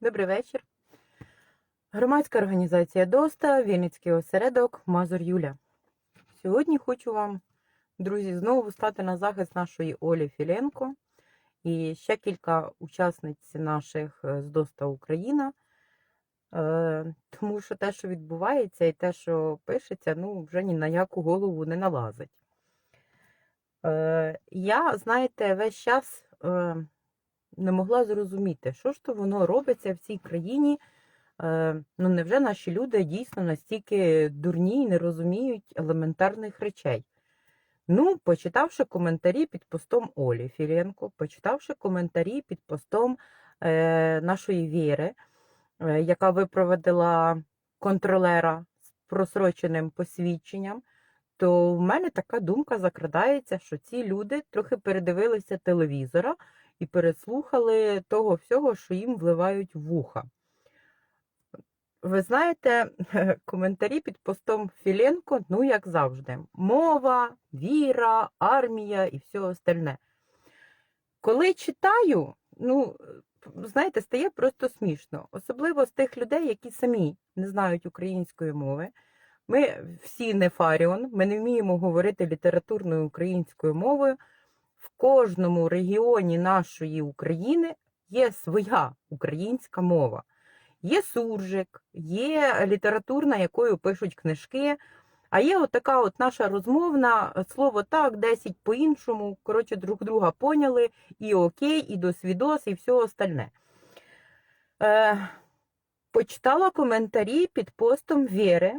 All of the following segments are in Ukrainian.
Добрий вечір. Громадська організація ДОСТА, Вінницький осередок Мазур Юля. Сьогодні хочу вам, друзі, знову стати на захист нашої Олі Філенко і ще кілька учасниць наших е, з ДОСТА Україна. Е, Тому що те, що відбувається, і те, що пишеться, ну, вже ні на яку голову не налазить. Е, Я, знаєте, весь час не могла зрозуміти, що ж то воно робиться в цій країні. Е, Ну, невже наші люди дійсно настільки дурні і не розуміють елементарних речей? Ну, почитавши коментарі під постом Олі Філенко, почитавши коментарі під постом е, нашої Віри, е, яка випроводила контролера з просроченим посвідченням, то в мене така думка закрадається, що ці люди трохи передивилися телевізора і переслухали того всього, що їм вливають вуха. Ви знаєте, коментарі під постом Філенко, ну, як завжди, мова, віра, армія і все остальне. Коли читаю, ну, знаєте, стає просто смішно. Особливо з тих людей, які самі не знають української мови. Ми всі не фаріон, ми не вміємо говорити літературною українською мовою. Кожному регіоні нашої України є своя українська мова. Є суржик, є літературна, якою пишуть книжки, а є от така от наша розмовна слово так, 10 по-іншому. Коротше, друг друга поняли, і окей, і досвідос, і все остальне. Е, почитала коментарі під постом Віри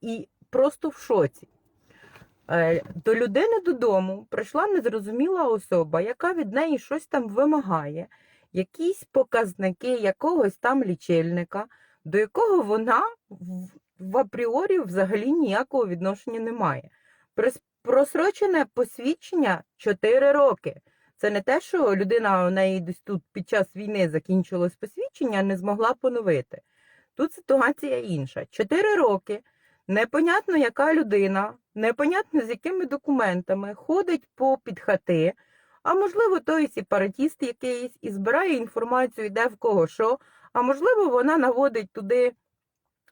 і просто в шоці. Е, До людини додому прийшла незрозуміла особа, яка від неї щось там вимагає, якісь показники якогось там лічильника, до якого вона в, апріорі взагалі ніякого відношення не має. Просрочене посвідчення 4 роки. Це не те, що людина у неї десь тут під час війни закінчилось посвідчення, не змогла поновити. Тут ситуація інша. 4 роки. Непонятно, яка людина, непонятно з якими документами ходить по підхати, а можливо, той сепаратіст якийсь і збирає інформацію, де в кого що, а можливо, вона наводить туди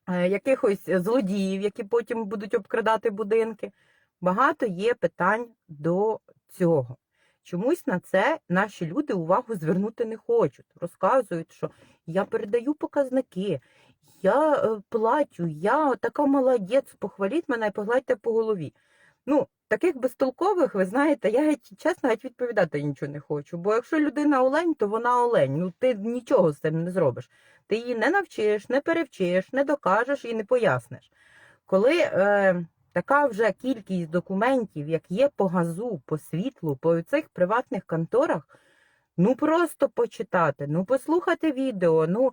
е, якихось злодіїв, які потім будуть обкрадати будинки. Багато є питань до цього. Чомусь на це наші люди увагу звернути не хочуть. Розказують, що я передаю показники, я е, плачу, я така молодець, похваліть мене і погладьте по голові. Ну, таких безтолкових, ви знаєте, я геть, чесно геть відповідати нічого не хочу. Бо якщо людина олень, то вона олень. Ну ти нічого з цим не зробиш. Ти її не навчиш, не перевчиш, не докажеш і не поясниш. Коли е, така вже кількість документів, як є по газу, по світлу, по цих приватних конторах, ну просто почитати, ну послухати відео, ну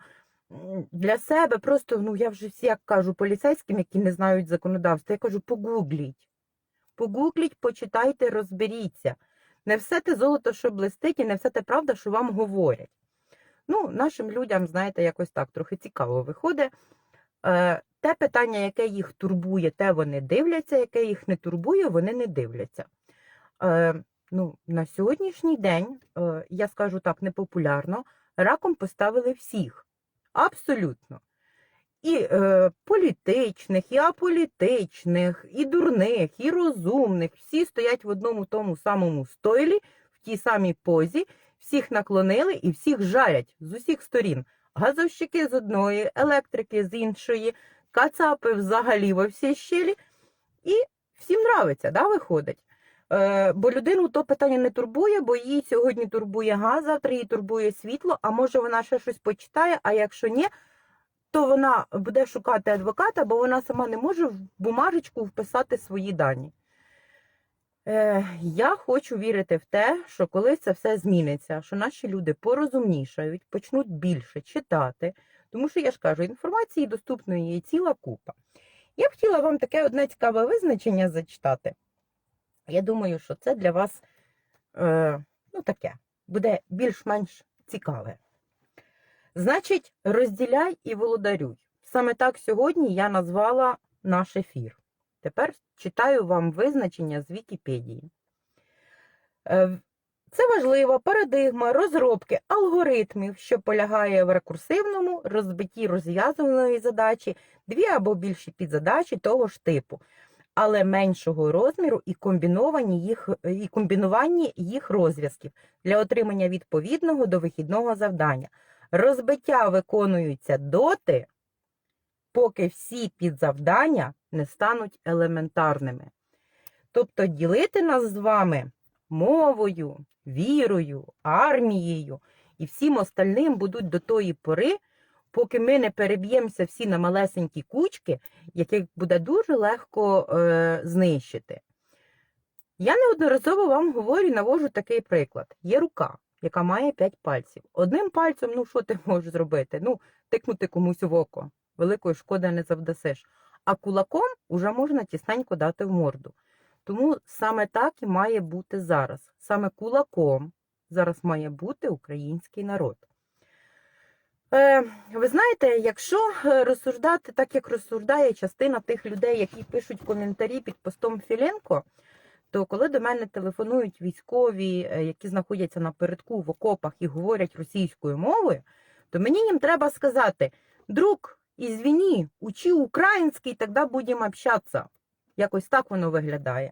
для себе просто, ну я вже всі як кажу поліцейським, які не знають законодавства, я кажу, погугліть. Погугліть, почитайте, розберіться. Не все те золото, що блистить, і не все те правда, що вам говорять. Ну, нашим людям, знаєте, якось так трохи цікаво виходить. Е, те питання, яке їх турбує, те вони дивляться, яке їх не турбує, вони не дивляться. Е, ну, на сьогоднішній день, е, я скажу так, непопулярно, раком поставили всіх. Абсолютно. І е, політичних, і аполітичних, і дурних, і розумних. Всі стоять в одному тому самому стойлі, в тій самій позі, всіх наклонили і всіх жарять з усіх сторін. Газовщики з одної, електрики з іншої, кацапи взагалі во всі щелі. І всім нравиться, да, виходить. Е, бо людину то питання не турбує, бо її сьогодні турбує газ, завтра її турбує світло, а може вона ще щось почитає, а якщо ні, то вона буде шукати адвоката, бо вона сама не може в бумажечку вписати свої дані. Е, я хочу вірити в те, що коли це все зміниться, що наші люди порозумнішають, почнуть більше читати, тому що я ж кажу, інформації доступної є ціла купа. Я б хотіла вам таке одне цікаве визначення зачитати. Я думаю, що це для вас е, ну, таке, буде більш-менш цікаве. Значить, розділяй і володарюй. Саме так сьогодні я назвала наш ефір. Тепер читаю вам визначення з Вікіпедії. Е, Це важлива парадигма розробки алгоритмів, що полягає в рекурсивному розбитті розв'язаної задачі, дві або більші підзадачі того ж типу, але меншого розміру і комбіновані їх і комбінуванні їх розв'язків для отримання відповідного до вихідного завдання. Розбиття виконуються доти, поки всі підзавдання не стануть елементарними. Тобто ділити нас з вами мовою, вірою, армією і всім остальним будуть до тої пори, поки ми не переб'ємося всі на малесенькі кучки, яких буде дуже легко е, знищити. Я неодноразово вам говорю, навожу такий приклад. Є рука, яка має 5 пальців. Одним пальцем, ну що ти можеш зробити? Ну, тикнути комусь в око. Великої шкоди не завдасиш. А кулаком уже можна тісненько дати в морду. Тому саме так і має бути зараз. Саме кулаком зараз має бути український народ. Е, ви знаєте, якщо е, розсуждати так, як розсуждає частина тих людей, які пишуть коментарі під постом Філенко, то коли до мене телефонують військові, е, які знаходяться напередку в окопах і говорять російською мовою, то мені їм треба сказати: друг, ізвіні, учи український, тоді будемо общатися. Якось так воно виглядає.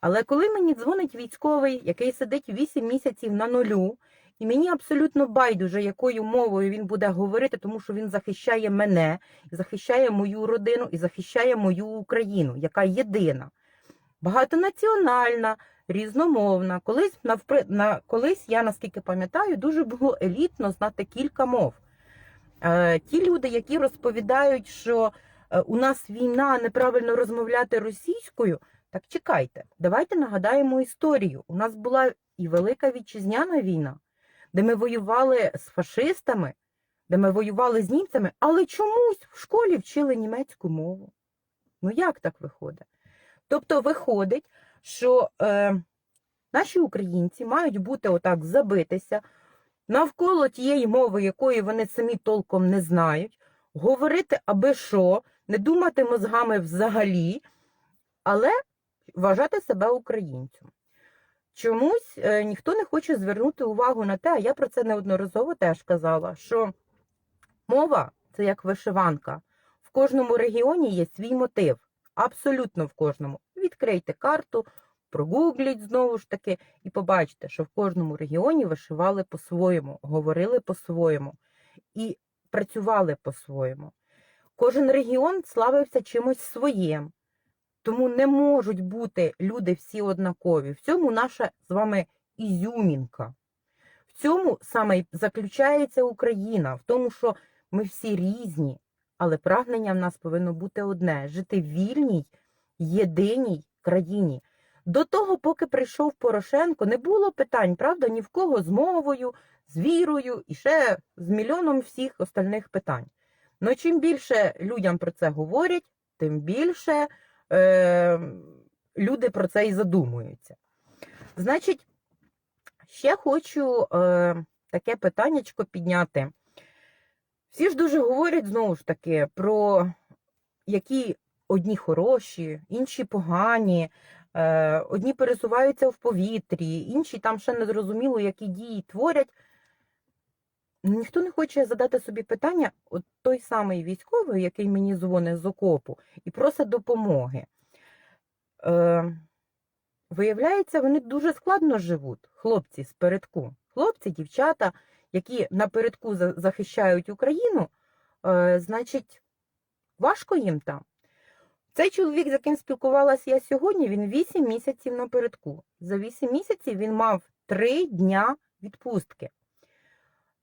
Але коли мені дзвонить військовий, який сидить 8 місяців на нулю, і мені абсолютно байдуже, якою мовою він буде говорити, тому що він захищає мене, захищає мою родину і захищає мою Україну, яка єдина, багатонаціональна, різномовна. Колись навпри... на... колись я наскільки пам'ятаю, дуже було елітно знати кілька мов. Е, ті люди, які розповідають, що е, у нас війна, неправильно розмовляти російською. Так чекайте, давайте нагадаємо історію. У нас була і Велика Вітчизняна війна, де ми воювали з фашистами, де ми воювали з німцями, але чомусь в школі вчили німецьку мову. Ну як так виходить? Тобто виходить, що е, наші українці мають бути отак забитися навколо тієї мови, якої вони самі толком не знають, говорити аби що, не думати мозгами взагалі, але вважати себе українцем. Чомусь е, ніхто не хоче звернути увагу на те, а я про це неодноразово теж казала, що мова це як вишиванка. В кожному регіоні є свій мотив. Абсолютно в кожному. Відкрийте карту, прогугліть знову ж таки, і побачите, що в кожному регіоні вишивали по-своєму, говорили по-своєму і працювали по-своєму. Кожен регіон славився чимось своїм. Тому не можуть бути люди всі однакові. В цьому наша з вами ізюмінка. В цьому саме заключається Україна, в тому, що ми всі різні, але прагнення в нас повинно бути одне жити в вільній, єдиній країні. До того, поки прийшов Порошенко, не було питань, правда, ні в кого з мовою, з вірою і ще з мільйоном всіх остальних питань. Ну чим більше людям про це говорять, тим більше е, люди про це і задумуються. Значить, ще хочу е, таке питаннячко підняти. Всі ж дуже говорять знову ж таки про які одні хороші, інші погані, е, одні пересуваються в повітрі, інші там ще не зрозуміло, які дії творять. Ніхто не хоче задати собі питання, от той самий військовий, який мені дзвонить з окопу, і просить допомоги. Е, Виявляється, вони дуже складно живуть, хлопці з передку. Хлопці, дівчата, які напередку за- захищають Україну, е, значить, важко їм там. Цей чоловік, з яким спілкувалася я сьогодні, він 8 місяців напередку. За 8 місяців він мав 3 дня відпустки.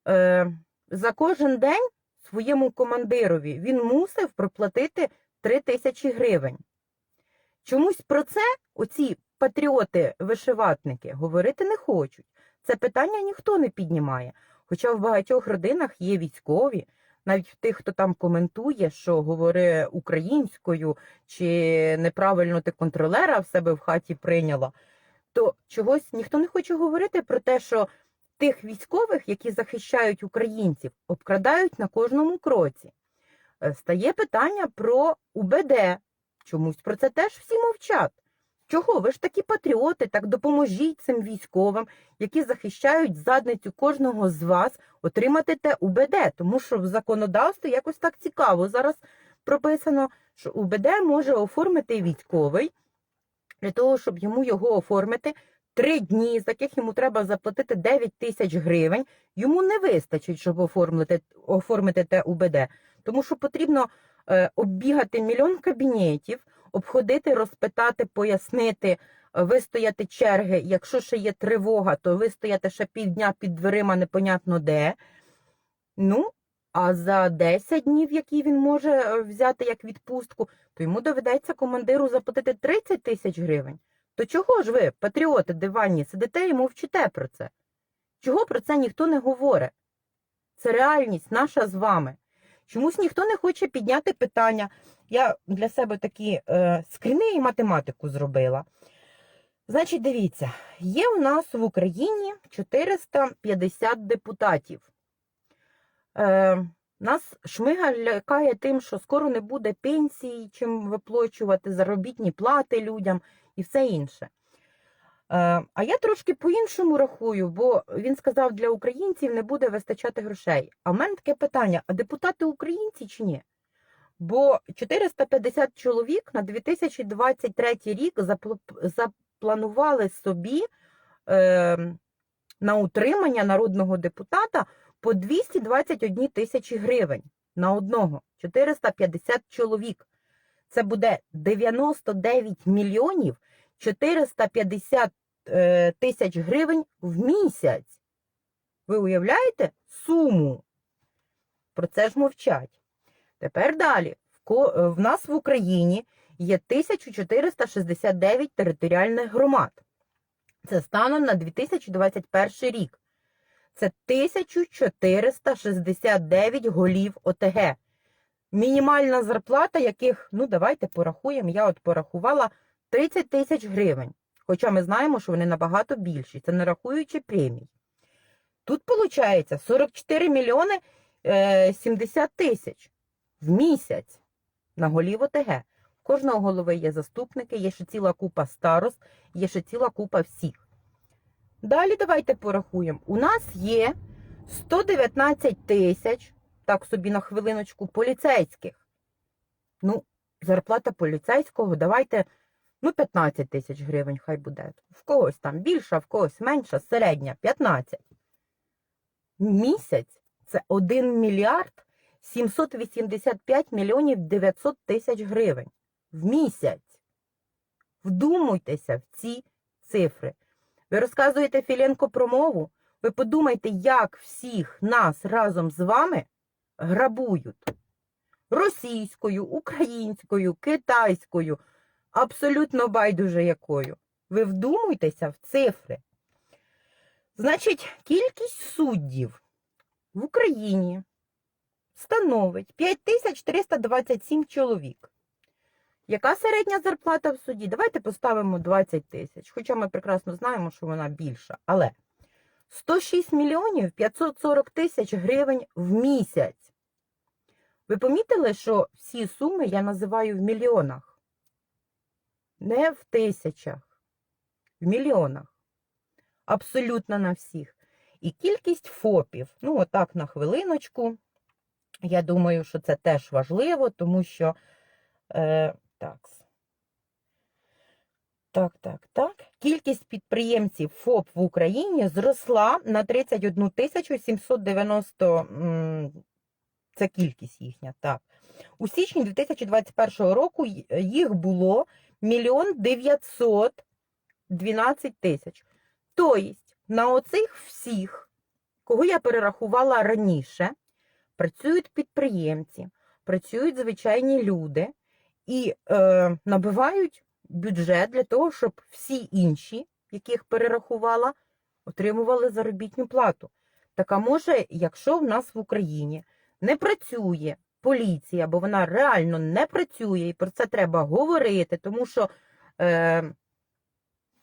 Е, за кожен день своєму командирові він мусив проплатити 3 тисячі гривень. Чомусь про це оці патріоти-вишиватники говорити не хочуть. Це питання ніхто не піднімає. Хоча в багатьох родинах є військові, навіть в тих, хто там коментує, що говорить українською, чи неправильно ти контролера в себе в хаті прийняла, то чогось ніхто не хоче говорити про те, що тих військових, які захищають українців, обкрадають на кожному кроці. Е, Стає питання про УБД. Чомусь про це теж всі мовчать. Чого? Ви ж такі патріоти, так допоможіть цим військовим, які захищають задницю кожного з вас, отримати те УБД, тому що в законодавстві якось так цікаво зараз прописано, що УБД може оформити військовий для того, щоб йому його оформити. Три дні, з яких йому треба заплатити 9 тисяч гривень, йому не вистачить, щоб оформити, оформити те УБД. Тому що потрібно е, оббігати мільйон кабінетів, обходити, розпитати, пояснити, е, вистояти черги. Якщо ще є тривога, то вистояти ще півдня під дверима непонятно де. Ну, а за 10 днів, які він може е, взяти як відпустку, то йому доведеться командиру заплатити 30 тисяч гривень. То чого ж ви, патріоти диванні, сидите і мовчите про це? Чого про це ніхто не говорить? Це реальність наша з вами. Чомусь ніхто не хоче підняти питання. Я для себе такі е, скріни і математику зробила. Значить, дивіться, є у нас в Україні 450 депутатів. Е, нас шмига лякає тим, що скоро не буде пенсії, чим виплачувати заробітні плати людям і все інше. Е, а я трошки по-іншому рахую, бо він сказав, для українців не буде вистачати грошей. А в мене таке питання: а депутати українці чи ні? Бо 450 чоловік на 2023 рік запланували собі е, на утримання народного депутата по 221 тисячі гривень на одного. 450 чоловік. Це буде 99 мільйонів 450 е, тисяч гривень в місяць. Ви уявляєте суму? Про це ж мовчать. Тепер далі. В, е, в нас в Україні є 1469 територіальних громад. Це станом на 2021 рік. Це 1469 голів ОТГ. Мінімальна зарплата, яких, ну давайте порахуємо, я от порахувала 30 тисяч гривень. Хоча ми знаємо, що вони набагато більші, це не рахуючи премій. Тут виходить 44 мільйони е, 70 тисяч в місяць на голів ОТГ. В кожного голови є заступники, є ще ціла купа старост, є ще ціла купа всіх. Далі давайте порахуємо. У нас є 119 тисяч, так собі на хвилиночку, поліцейських. Ну, зарплата поліцейського, давайте, ну, 15 тисяч гривень хай буде. В когось там більша, в когось менша, середня 15. Місяць це 1 мільярд 785 мільйонів 900 тисяч гривень. В місяць. Вдумуйтеся в ці цифри. Ви розказуєте Філенко про мову? Ви подумайте, як всіх нас разом з вами грабують російською, українською, китайською, абсолютно байдуже якою. Ви вдумуйтеся в цифри. Значить, кількість суддів в Україні становить 5327 чоловік. Яка середня зарплата в суді? Давайте поставимо 20 тисяч. Хоча ми прекрасно знаємо, що вона більша. Але 106 мільйонів 540 тисяч гривень в місяць. Ви помітили, що всі суми я називаю в мільйонах? Не в тисячах, в мільйонах. Абсолютно на всіх. І кількість ФОПів. Ну, отак на хвилиночку. Я думаю, що це теж важливо, тому що. Е, так. Так, так, так. Кількість підприємців ФОП в Україні зросла на 31 тисячу 790. Це кількість їхня, так. У січні 2021 року їх було мільйон 912 тисяч. Тобто, на оцих всіх, кого я перерахувала раніше, працюють підприємці, працюють звичайні люди і е, набивають бюджет для того, щоб всі інші, яких перерахувала, отримували заробітну плату. Так а може, якщо в нас в Україні не працює поліція, бо вона реально не працює, і про це треба говорити, тому що е,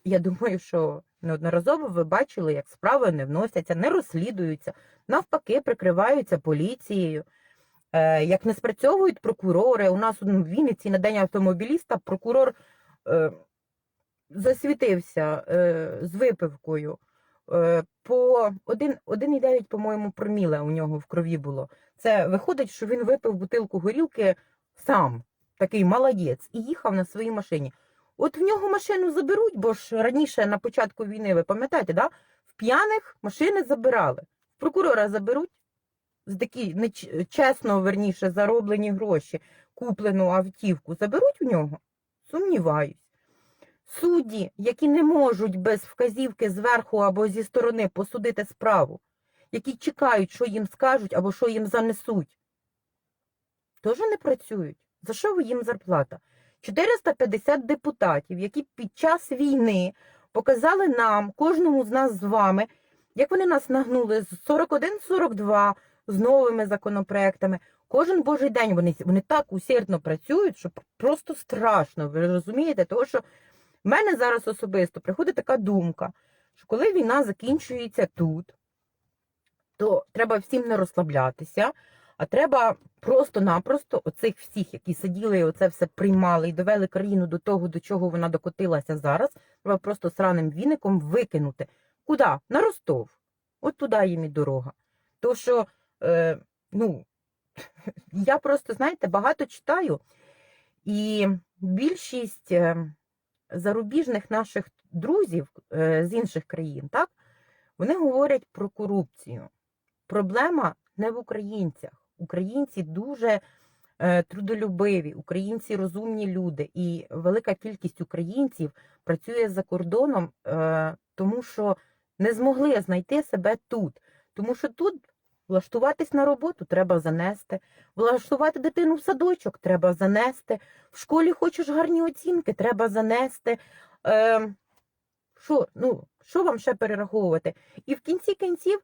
я думаю, що неодноразово ви бачили, як справи не вносяться, не розслідуються, навпаки, прикриваються поліцією. Е, як не спрацьовують прокурори, у нас в Вінниці на день автомобіліста прокурор засвітився е, з випивкою. Е, по 1,9, по-моєму, проміле у нього в крові було. Це виходить, що він випив бутилку горілки сам, такий молодець, і їхав на своїй машині. От в нього машину заберуть, бо ж раніше на початку війни, ви пам'ятаєте, да? в п'яних машини забирали. Прокурора заберуть з такі неч- чесно, верніше, зароблені гроші, куплену автівку, заберуть у нього? Сумніваюсь. Судді, які не можуть без вказівки зверху або зі сторони посудити справу, які чекають, що їм скажуть або що їм занесуть, теж не працюють. За що їм зарплата? 450 депутатів, які під час війни показали нам, кожному з нас з вами, як вони нас нагнули з 41-42 з новими законопроектами. Кожен божий день вони, вони так усердно працюють, що просто страшно. Ви розумієте? Тому що в мене зараз особисто приходить така думка, що коли війна закінчується тут, то треба всім не розслаблятися, а треба просто-напросто оцих всіх, які сиділи і оце все приймали і довели країну до того, до чого вона докотилася зараз, треба просто сраним віником викинути. Куди? На Ростов. От туди їм і дорога. То що, е, ну, я просто, знаєте, багато читаю, і більшість е, зарубіжних наших друзів е, з інших країн, так, вони говорять про корупцію. Проблема не в українцях. Українці дуже е, трудолюбиві, українці розумні люди, і велика кількість українців працює за кордоном, тому що не змогли знайти себе тут. Тому що тут влаштуватись на роботу треба занести, влаштувати дитину в садочок треба занести, в школі хочеш гарні оцінки, треба занести. Е, що, ну, що вам ще перераховувати? І в кінці кінців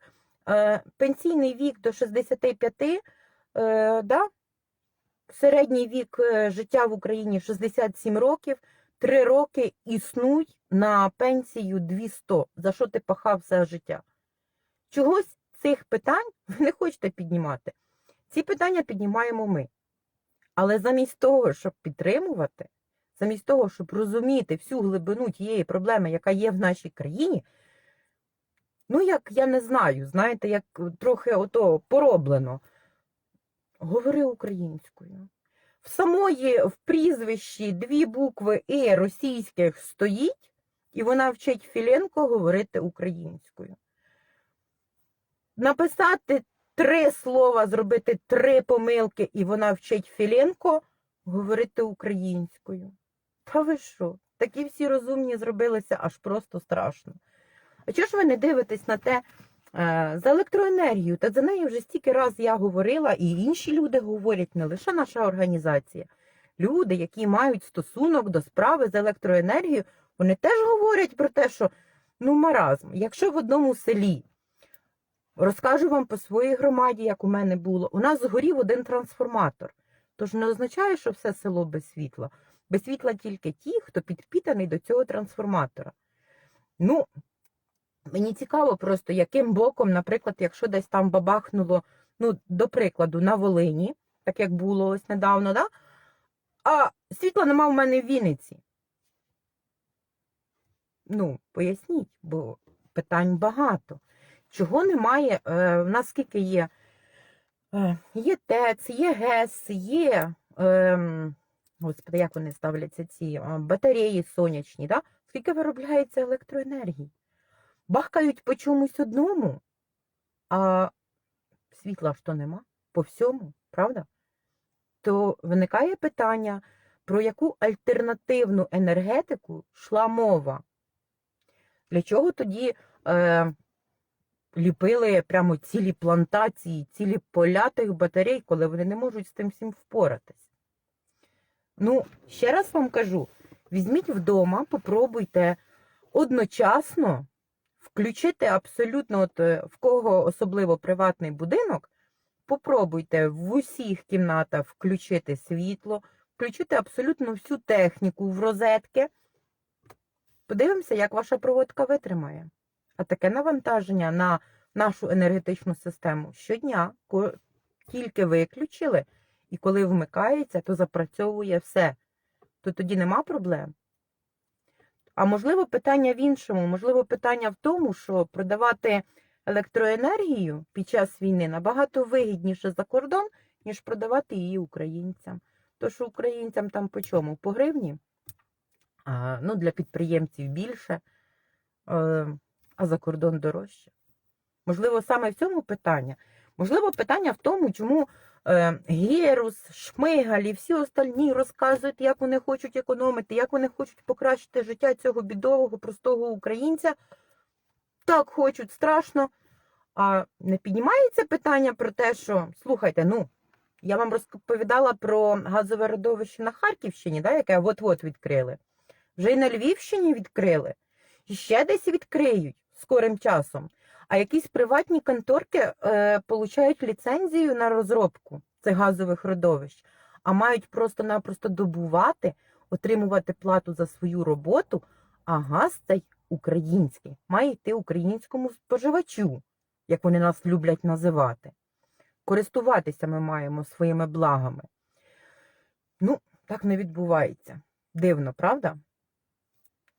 е, пенсійний вік до 65, е, да? середній вік е, життя в Україні 67 років, 3 роки існуй на пенсію 200. За що ти пахав все життя? Чогось цих питань ви не хочете піднімати. Ці питання піднімаємо ми. Але замість того, щоб підтримувати, замість того, щоб розуміти всю глибину тієї проблеми, яка є в нашій країні, ну, як я не знаю, знаєте, як трохи ото пороблено. Говори українською. В самої в прізвищі дві букви І російських стоїть, і вона вчить Філенко говорити українською. Написати три слова, зробити три помилки, і вона вчить Філенко говорити українською. Та ви що? Такі всі розумні зробилися аж просто страшно. А чого ж ви не дивитесь на те е, за електроенергію? Та за неї вже стільки раз я говорила, і інші люди говорять, не лише наша організація. Люди, які мають стосунок до справи з електроенергією, вони теж говорять про те, що ну маразм, якщо в одному селі Розкажу вам по своїй громаді, як у мене було. У нас згорів один трансформатор. Тож не означає, що все село без світла. Без світла тільки ті, хто підпітаний до цього трансформатора. Ну, мені цікаво просто, яким боком, наприклад, якщо десь там бабахнуло, ну, до прикладу, на Волині, так як було ось недавно, да? а світла нема в мене в Вінниці. Ну, поясніть, бо питань багато. Чого немає? Е, У нас скільки є? Е, Є ТЕЦ, є ГЕС, є, е, господи, як вони ставляться ці е, батареї сонячні, да? скільки виробляється електроенергії? Бахкають по чомусь одному, а світла ж то нема по всьому, правда? То виникає питання, про яку альтернативну енергетику йшла мова? Для чого тоді ліпили прямо цілі плантації, цілі поля тих батарей, коли вони не можуть з тим всім впоратись? Ну, ще раз вам кажу: візьміть вдома, попробуйте одночасно включити абсолютно, от, е, в кого особливо приватний будинок, попробуйте в усіх кімнатах включити світло, включити абсолютно всю техніку в розетки. Подивимося, як ваша проводка витримає. А таке навантаження на нашу енергетичну систему щодня, тільки виключили, і коли вмикається, то запрацьовує все. То тоді нема проблем. А можливо, питання в іншому. Можливо, питання в тому, що продавати електроенергію під час війни набагато вигідніше за кордон, ніж продавати її українцям. То що українцям там по чому? По гривні? Ну, для підприємців більше, е, а за кордон дорожче. Можливо, саме в цьому питання. Можливо, питання в тому, чому е, Герус, Шмигаль і всі остальні розказують, як вони хочуть економити, як вони хочуть покращити життя цього бідового, простого українця. Так хочуть страшно. А не піднімається питання про те, що слухайте, ну я вам розповідала про газове родовище на Харківщині, да, яке от-от відкрили. Вже і на Львівщині відкрили, і ще десь відкриють скорим часом. А якісь приватні конторки е, получають ліцензію на розробку цих газових родовищ, а мають просто-напросто добувати, отримувати плату за свою роботу, а газ цей український має йти українському споживачу, як вони нас люблять називати. Користуватися ми маємо своїми благами. Ну, так не відбувається. Дивно, правда?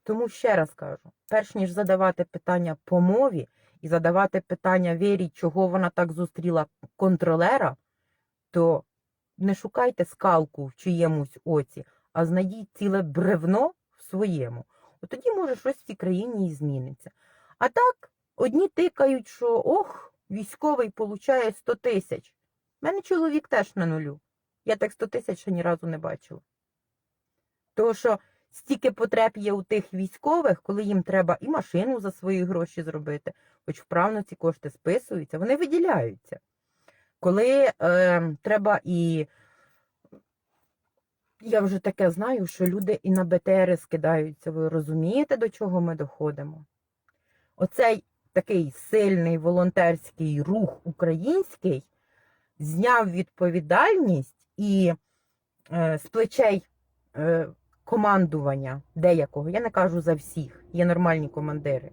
Тому ще раз кажу: перш ніж задавати питання по мові і задавати питання Вірі, чого вона так зустріла контролера, то не шукайте скалку в чиємусь оці, а знайдіть ціле бревно в своєму. От тоді, може, щось в цій країні і зміниться. А так, одні тикають, що ох, військовий получає 100 тисяч. У мене чоловік теж на нулю. Я так 100 тисяч ще ні разу не бачила. Тому що стільки потреб є у тих військових, коли їм треба і машину за свої гроші зробити, хоч вправно ці кошти списуються, вони виділяються. Коли е, треба і. Я вже таке знаю, що люди і на БТРи скидаються. Ви розумієте, до чого ми доходимо? Оцей такий сильний волонтерський рух український зняв відповідальність і е, з плечей е, командування деякого, я не кажу за всіх, є нормальні командири,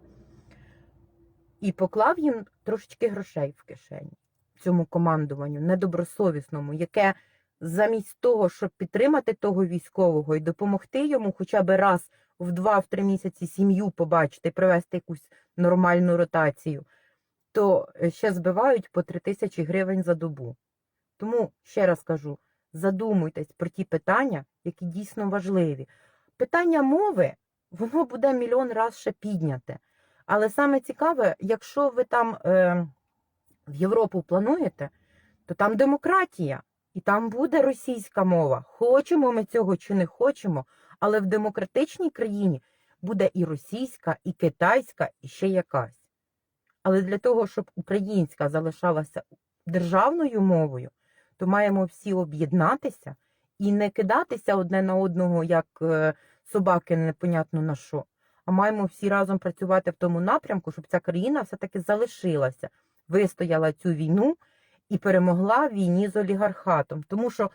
і поклав їм трошечки грошей в кишені цьому командуванню недобросовісному, яке замість того, щоб підтримати того військового і допомогти йому хоча б раз в два-три місяці сім'ю побачити, привести якусь нормальну ротацію, то ще збивають по 3 тисячі гривень за добу. Тому ще раз кажу: задумуйтесь про ті питання, які дійсно важливі. Питання мови, воно буде мільйон раз ще підняте. Але саме цікаве, якщо ви там е, в Європу плануєте, то там демократія, і там буде російська мова. Хочемо ми цього чи не хочемо, але в демократичній країні буде і російська, і китайська, і ще якась. Але для того, щоб українська залишалася державною мовою, то маємо всі об'єднатися і не кидатися одне на одного, як е, собаки, непонятно на що. А маємо всі разом працювати в тому напрямку, щоб ця країна все-таки залишилася, вистояла цю війну і перемогла в війні з олігархатом. Тому що,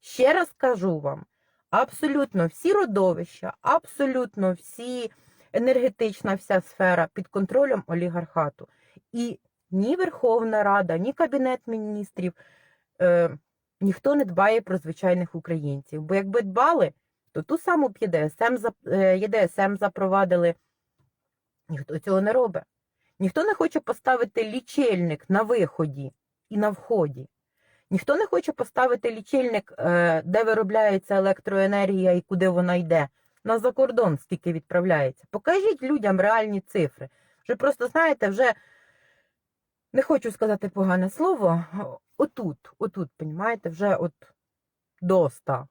ще раз кажу вам, абсолютно всі родовища, абсолютно всі енергетична вся сфера під контролем олігархату. І ні Верховна Рада, ні Кабінет міністрів, е, ніхто не дбає про звичайних українців. Бо якби дбали, то ту саму б ЄДСМ, е, ЄДСМ запровадили. Ніхто цього не робить. Ніхто не хоче поставити лічильник на виході і на вході. Ніхто не хоче поставити лічильник, е, де виробляється електроенергія і куди вона йде. На закордон скільки відправляється. Покажіть людям реальні цифри. Вже просто, знаєте, вже не хочу сказати погане слово. Отут, отут, понімаєте, вже от доста.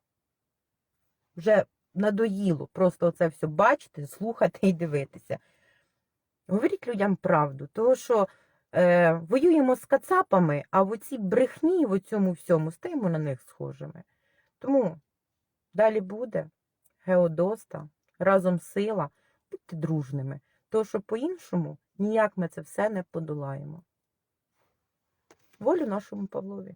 Вже надоїло просто оце все бачити, слухати і дивитися. Говоріть людям правду, тому що е, воюємо з кацапами, а в оцій брехні, в цьому всьому, стаємо на них схожими. Тому далі буде Геодоста, разом сила, будьте дружними, тому що по-іншому ніяк ми це все не подолаємо. Волю нашому Павлові.